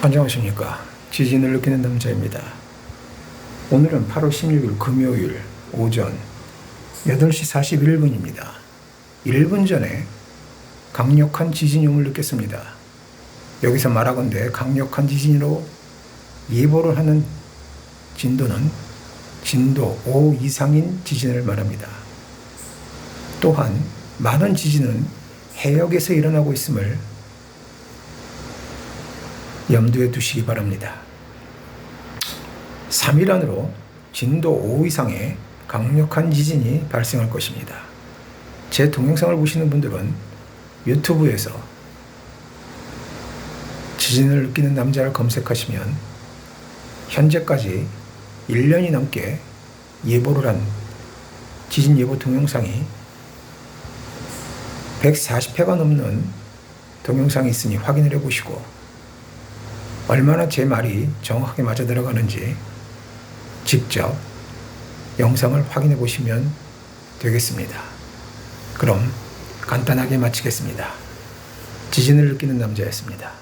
안녕하십니까. 지진을 느끼는 남자입니다. 오늘은 8월 16일 금요일 오전 8시 41분입니다. 1분 전에 강력한 지진음을 느꼈습니다. 여기서 말하건대 강력한 지진으로 예보를 하는 진도는 진도 5 이상인 지진을 말합니다. 또한 많은 지진은 해역에서 일어나고 있음을 염두에 두시기 바랍니다. 3일 안으로 진도 5 이상의 강력한 지진이 발생할 것입니다. 제 동영상을 보시는 분들은 유튜브에서 지진을 느끼는 남자를 검색하시면 현재까지 1년이 넘게 예보를 한 지진 예보 동영상이 140회가 넘는 동영상이 있으니 확인을 해 보시고 얼마나 제 말이 정확하게 맞아 들어가는지 직접 영상을 확인해 보시면 되겠습니다. 그럼 간단하게 마치겠습니다. 지진을 느끼는 남자였습니다.